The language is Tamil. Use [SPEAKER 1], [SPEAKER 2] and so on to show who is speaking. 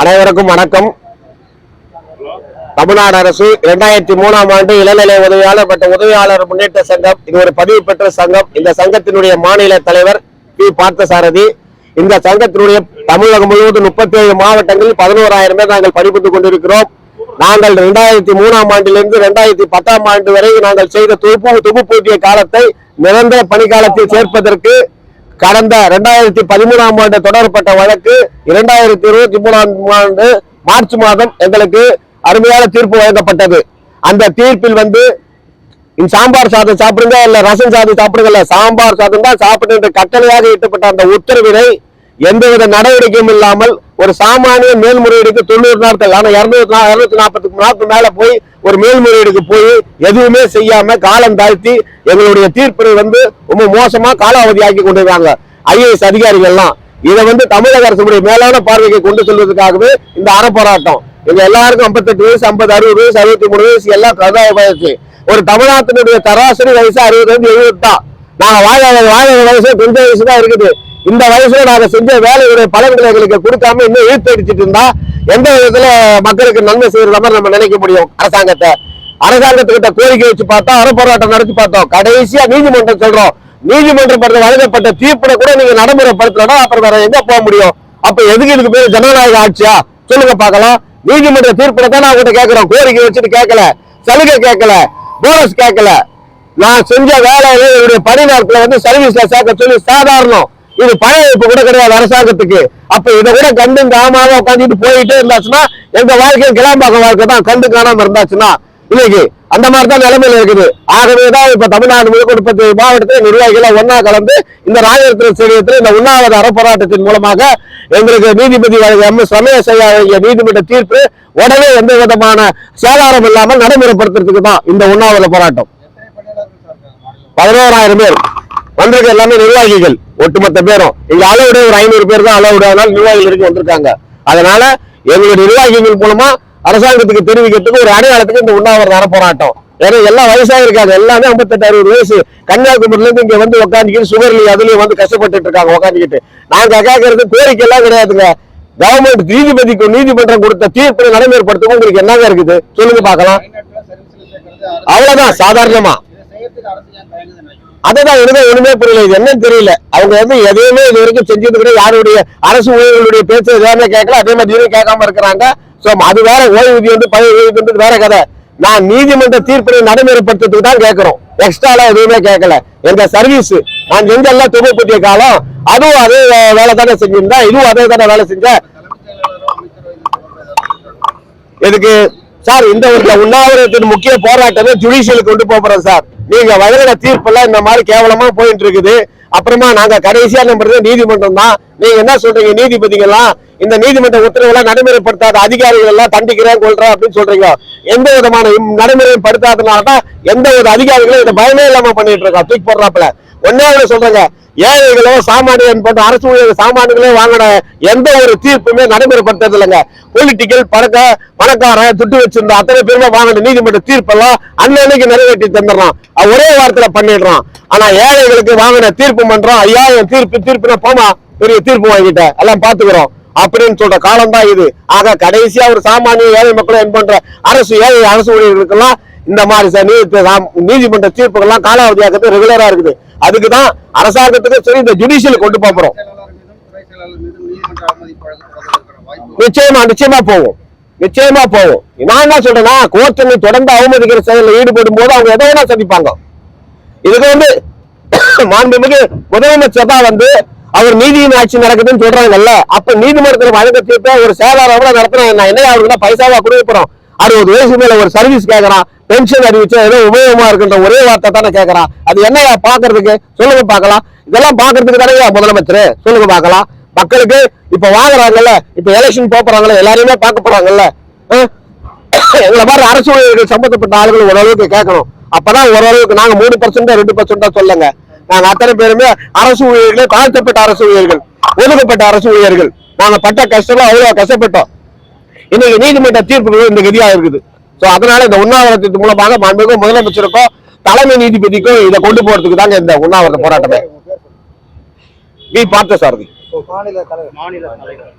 [SPEAKER 1] அனைவருக்கும் வணக்கம். தமிழ்நாடு அரசு இரண்டாயிரத்தி மூணாம் ஆண்டு இளநிலை உதவியாளர் மற்றும் உதவியாளர் முன்னேற்ற சங்கம் இது ஒரு பதிவு பெற்ற சங்கம். இந்த சங்கத்தினுடைய மாநில தலைவர் பி. பார்த்தசாரதி. இந்த சங்கத்தினுடைய தமிழகம் முழுவதும் முப்பத்தி ஏழு மாவட்டங்களில் பதினோராயிரம் பேர் நாங்கள் பணிபுரிந்து கொண்டிருக்கிறோம். நாங்கள் இரண்டாயிரத்தி மூணாம் ஆண்டிலிருந்து இரண்டாயிரத்தி பத்தாம் ஆண்டு வரை நாங்கள் செய்த தொகுப்பு தொகுப்பூதிய காலத்தை நிரந்தர பணிக்காலத்தில் சேர்ப்பதற்கு கடந்த இரண்டாயிரத்தி பதிமூணாம் ஆண்டு தொடரப்பட்ட வழக்கு இரண்டாயிரத்தி இருபத்தி மூணாம் ஆண்டு மார்ச் மாதம் எங்களுக்கு அருமையான தீர்ப்பு வழங்கப்பட்டது. அந்த தீர்ப்பில் வந்து சாம்பார் சாதம் சாப்பிடுங்க இல்ல ரசம் சாதம் சாப்பிடுங்க இல்ல சாம்பார் சாதம் தான் சாப்பிடு கட்டளையாக இட்டப்பட்ட அந்த உத்தரவினை எந்தவித நடவடிக்கையும் இல்லாமல் ஒரு சாமானிய மேல்முறையீடுக்கு தொண்ணூறு நாட்கள் ஆனா இருநூத்தி இருநூத்தி நாற்பதுக்கு நாட்கள் மேல போய் ஒரு மேல்முறையீடுக்கு போய் எதுவுமே செய்யாம காலம் தாழ்த்தி எங்களுடைய தீர்ப்பினை வந்து ரொம்ப மோசமா காலாவதி ஆக்கி கொண்டிருக்காங்க ஐஏஎஸ் அதிகாரிகள்லாம். இதை வந்து தமிழக அரசுடைய மேலான பார்வைக்கு கொண்டு செல்வதற்காகவே இந்த அறப்போராட்டம். எங்க எல்லாருக்கும் ஐம்பத்தெட்டு வயசு ஐம்பது அறுபது வயசு அறுபத்தி மூணு வயசு எல்லாம் கதாய வயசு. ஒரு தமிழ்நாட்டினுடைய சராசரி வயசு அறுபது வந்து எழுபது நாங்க வாழ வாழ வயசு கொஞ்சம் வயசு தான் இருக்குது. இந்த வயசுல நாங்க செஞ்ச வேலையுடைய பலன்களை எங்களுக்கு கொடுக்காம இன்னும் இழுத்தடிச்சிட்டு இருந்தா எந்த விதத்துல மக்களுக்கு நன்மை செய்யற மாதிரி நம்ம நினைக்க முடியும்? அரசாங்கத்தை. அரசாங்கத்துக்கிட்ட கோரிக்கை வச்சு பார்த்தோம் அறப்போராட்டம் நடத்தி பார்த்தோம். கடைசியா நீதிமன்றம் சொல்றோம். நீதிமன்றப்படுத்த வழங்கப்பட்ட தீர்ப்பினை கூட நீங்க நடைமுறைப்படுத்தலன்னா அப்புறம் வேற எங்க போக முடியும்? அப்ப எதுக்கு இதுக்கு பேர் ஜனநாயக ஆட்சியா? சொல்லுங்க பார்க்கலாம். நீதிமன்ற தீர்ப்பினை தான் நான் உங்ககிட்ட கேட்கிறோம். கோரிக்கை வச்சுட்டு கேட்கல. சலுகை கேட்கல. போனஸ் கேட்கல. நான் செஞ்ச வேலை என்னுடைய பணி நாட்களை வந்து சர்வீஸ்ல சேர்க்க சொல்லி சாதாரணம். இது பழைய வைப்பு கூட கிடையாது அரசாங்கத்துக்கு. அப்ப இதை கூட கண்டு காமாம உட்காந்துட்டு போயிட்டே இருந்தாச்சுன்னா எங்க வாழ்க்கையும் கிளாம்பாக்க வாழ்க்கை தான் கண்டு காணாம இருந்தாச்சுன்னா இன்னைக்கு அந்த மாதிரி தான் நிலைமையில இருக்குது. ஆகவேதான் இப்ப தமிழ்நாடு முழுக்க முப்பத்தி மாவட்டத்தில் நிர்வாகிகள் ஒன்னா கலந்து இந்த ராஜரத்ன ஸ்டேடியத்தில் இந்த உண்ணாவிரத அறப்போராட்டத்தின் மூலமாக எங்களுக்கு நீதிபதி வழங்கிய எம். எஸ். ரமேஷ் ஐயா வழங்கிய நீதிமன்ற தீர்ப்பு உடனே எந்த விதமான சேதாரம் இல்லாமல் நடைமுறைப்படுத்துறதுக்கு தான் இந்த உண்ணாவிரத போராட்டம். பதினோராயிரம் பேர். வந்திருக்க எல்லாமே நிர்வாகிகள் ஒட்டுமொத்த பேரும். இங்க அளவுடைய ஒரு ஐநூறு பேர் தான் அளவுட நிர்வாகிகள் இருக்கு வந்திருக்காங்க. அதனால எங்களுடைய நிர்வாகிகள் மூலமா அரசாங்கத்துக்கு தெரிவிக்கிறதுக்கு ஒரு அடையாளத்துக்கு இந்த உண்ணாவிரத போராட்டம். ஏன்னா எல்லாம் வயசாக இருக்காங்க. எல்லாமே ஐம்பத்தெட்டு அறுபது வயசு. கன்னியாகுமரில இருந்து இங்க வந்து உட்காந்துக்கிட்டு சுகர்லி அதுலயும் வந்து கஷ்டப்பட்டுட்டு இருக்காங்க உட்காந்துக்கிட்டு நாங்க கேட்கறது கோரிக்கை எல்லாம் கிடையாதுங்க. கவர்மெண்ட் நீதிபதிக்கு நீதிமன்றம் கொடுத்த தீர்ப்பினை நடைமுறைப்படுத்தவும் உங்களுக்கு என்னங்க இருக்குது? சொல்லுங்க பார்க்கலாம். அவ்வளவுதான் சாதாரணமா. அதைதான் எனக்கு ஒண்ணுமே புரியல. இது என்னன்னு தெரியல. அவங்க வந்து எதையுமே இது வரைக்கும் செஞ்சுட்டு கூட யாருடைய அரசு ஊழியர்களுடைய பேச்சு எதுவுமே கேட்கல. அதே மாதிரி இதுவும் கேட்காம இருக்கிறாங்க. சோ அது வேற ஓய்வூதியம் வந்து பழைய ஓய்வூதியம் வேற கதை. நான் நீதிமன்ற தீர்ப்பினை நடைமுறைப்படுத்துறதுக்கு தான் கேட்கிறோம். எக்ஸ்ட்ராலாம் எதுவுமே கேட்கல. எங்க சர்வீஸ் நான் எங்கெல்லாம் தொகுப்பூதிய காலம் அதுவும் அதே வேலை தானே செஞ்சிருந்தா இதுவும் அதே தானே வேலை செஞ்ச? எதுக்கு? சார் இந்த உண்ணாவிரத்தின் முக்கிய போராட்டமே ஜுடிஷியலுக்கு கொண்டு போறோம் சார். நீங்க வழங்கின தீர்ப்பெல்லாம் இந்த மாதிரி கேவலமா போயிட்டு இருக்குது. அப்புறமா நாங்க கடைசியா நம்புறது நீதிமன்றம் தான். நீங்க என்ன சொல்றீங்க? நீதிபதிகள்லாம் இந்த நீதிமன்ற உத்தரவுலாம் நடைமுறைப்படுத்தாத அதிகாரிகள் எல்லாம் தண்டிக்கிறேன் கொள்றேன் அப்படின்னு சொல்றீங்க. எந்த விதமான நடைமுறையும் படுத்தாதனால தான் எந்த ஒரு அதிகாரிகளும் இந்த பயமே இல்லாம பண்ணிட்டு இருக்கா. தூக்கி போடுறாப்புல. ஒன்னே சொல்றேங்க. ஏழைகளோ சாமானியன் போன்ற அரசு ஊழியர் சாமானியர்களே வாங்கின எந்த ஒரு தீர்ப்புமே நடைமுறைப்படுத்துறது இல்லைங்க பொலிட்டிக்கல் பணக்க பணக்காரன் துட்டு வச்சிருந்த அத்தனை பேருமே வாங்கின நீதிமன்ற தீர்ப்பெல்லாம் அன்னன்னைக்கு நிறைவேற்றி தந்துடுறான். ஒரே வாரத்துல பண்ணிடுறான். ஆனா ஏழைகளுக்கு வாங்கின தீர்ப்பு மன்றம் ஐயா என் தீர்ப்பு தீர்ப்புனா போமா பெரிய தீர்ப்பு வாங்கிட்ட எல்லாம் பாத்துக்கிறோம். அப்படின்னு சொல்ற காலம் தான் இது. ஆக கடைசியா ஒரு சாமானிய ஏழை மக்களும் என் பண்ற அரசு ஏழை அரசு ஊழியர்களுக்கெல்லாம் இந்த மாதிரி நீதிமன்ற தீர்ப்புகள்லாம் காலாவதியாகிறது ரெகுலரா இருக்குது. அதுக்கு தான் அரசாங்கத்துக்கு சரி இந்த ஜுடிஷியல் கொண்டு போகிறோம் போறோம். நிச்சயமா நிச்சயமா போகும் நிச்சயமா போகும் நான் என்ன சொல்றேன்னா கோர்ட்டனை தொடர்ந்து அவமதிக்கிற செயலில் ஈடுபடும் போது அவங்க எதை வேணா சந்திப்பாங்க. இதுக்கு வந்து மாண்புமிகு முதலமைச்சர் தான் வந்து அவர் நீதியின் ஆட்சி நடக்குதுன்னு சொல்றாங்கல்ல அப்ப நீதிமன்றத்தில் வழங்க தீர்ப்ப ஒரு சேதாரம் கூட நடத்தினா நான் என்ன அவருக்கு பைசாவா கொடுக்க போறோம்? அறுபது வயசு மேல ஒரு சர்வீஸ் கேட்கறான் பென்ஷன் அறிவிச்சா ஏதோ உபயோகமா இருக்குன்ற ஒரே வார்த்தை தானே கேட்கறான் அது என்னையா பாக்குறதுக்கு? சொல்லுங்க பார்க்கலாம். இதெல்லாம் பாக்குறதுக்கு தானே முதலமைச்சர்? சொல்லுங்க பார்க்கலாம். மக்களுக்கு இப்ப வாங்குறாங்கல்ல இப்ப எலெக்ஷன் போறாங்கல்ல எல்லாரையுமே பார்க்க போறாங்கல்ல எங்களை மாதிரி அரசு ஊழியர்கள் சம்பந்தப்பட்ட ஆளுகள் ஓரளவுக்கு கேட்கணும். அப்பதான் ஓரளவுக்கு நாங்க மூணு பர்சன்டா ரெண்டு பர்சன்டா சொல்லுங்க. நாங்க அத்தனை பேருமே அரசு ஊழியர்களே தாழ்த்தப்பட்ட அரசு ஊழியர்கள் ஒதுக்கப்பட்ட அரசு ஊழியர்கள். நாங்க பட்ட கஷ்டம் அவ்வளவு கஷ்டப்பட்டோம். இன்னைக்கு நீதிமன்ற தீர்ப்புகள் இந்த கதியாக இருக்குது. சோ அதனால இந்த உண்ணாவிரத்தின் மூலமாக மாண்புமிகு முதலமைச்சருக்கும் தலைமை நீதிபதிக்கும் இதை கொண்டு போறதுக்கு தாங்க இந்த உண்ணாவிரத போராட்டமே. வி பார்த்த சாரதி.
[SPEAKER 2] மாநில தலைவர்.